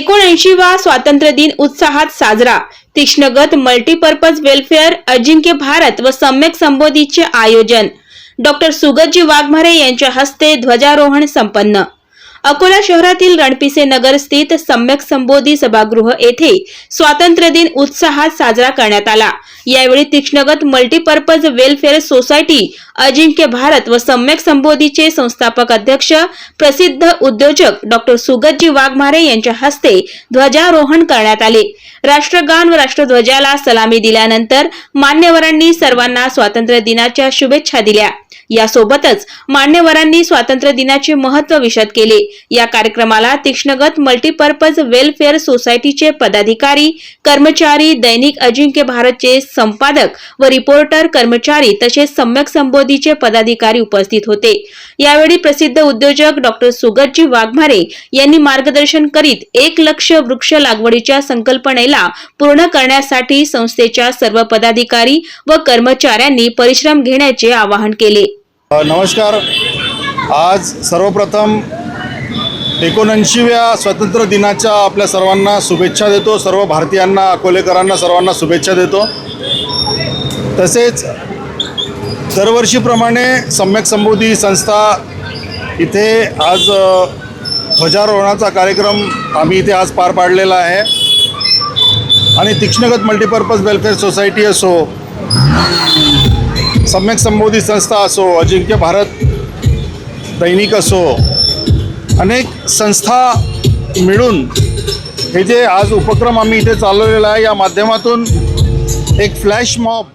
एकोणऐंशी वा स्वातंत्र्य दिन उत्साहात साजरा. तीक्ष्णगत मल्टीपर्पज वेलफेअर अजिंक्य भारत व सम्यक संबोधीचे आयोजन. डॉक्टर सुगतजी वाघमारे यांच्या हस्ते ध्वजारोहण संपन्न. अकोला शहरातील रणपिसे नगर स्थित सम्यक संबोधी सभागृह येथे स्वातंत्र्य दिन उत्साहात साजरा करण्यात आला. यावेळी Tikshnagat multipurpose welfare society Ajinkya Bharat व सम्यक संबोधीचे संस्थापक अध्यक्ष प्रसिद्ध उद्योजक डॉक्टर सुगतजी वाघमारे यांच्या हस्ते ध्वजारोहण करण्यात आले. राष्ट्रगान व राष्ट्रध्वजाला सलामी दिल्यानंतर मान्यवरांनी सर्वांना स्वातंत्र्य दिनाच्या शुभेच्छा दिल्या. यासोबतच मान्यवरांनी स्वातंत्र्य दिनाचे महत्त्व विशद केले. या कार्यक्रमाला तीक्ष्णगत मल्टीपर्पज वेलफेअर सोसायटीचे पदाधिकारी कर्मचारी दैनिक अजिंक्य भारतचे संपादक व रिपोर्टर कर्मचारी तसेच सम्यक संबोधीचे पदाधिकारी उपस्थित होते. यावेळी प्रसिद्ध उद्योजक डॉक्टर सुगतजी वाघमारे यांनी मार्गदर्शन करीत एक लक्ष वृक्ष लागवडीच्या संकल्पनेला पूर्ण करण्यासाठी संस्थेच्या सर्व पदाधिकारी व कर्मचाऱ्यांनी परिश्रम घेण्याचे आवाहन केले. नमस्कार. आज सर्वप्रथम एकोणऐंशीव्या स्वातंत्र्य दिनाच्या आपल्या सर्वांना शुभेच्छा देतो. सर्व भारतीयांना अकोलेकरांना सर्वांना शुभेच्छा देतो. तसेच दरवर्षीप्रमाणे सम्यक संबोधी संस्था इथे आज ध्वजारोहणाचा कार्यक्रम आम्ही इथे आज पार पाडलेला आहे. आणि तीक्ष्णगत मल्टीपर्पज वेलफेअर सोसायटी असो सम्यक संबोधी संस्था असो अजिंक्य भारत दैनिक असो अनेक संस्था मिळून हे जे आज उपक्रम आम्ही इथे चालवलेला आहे या माध्यमातून एक फ्लॅश मॉब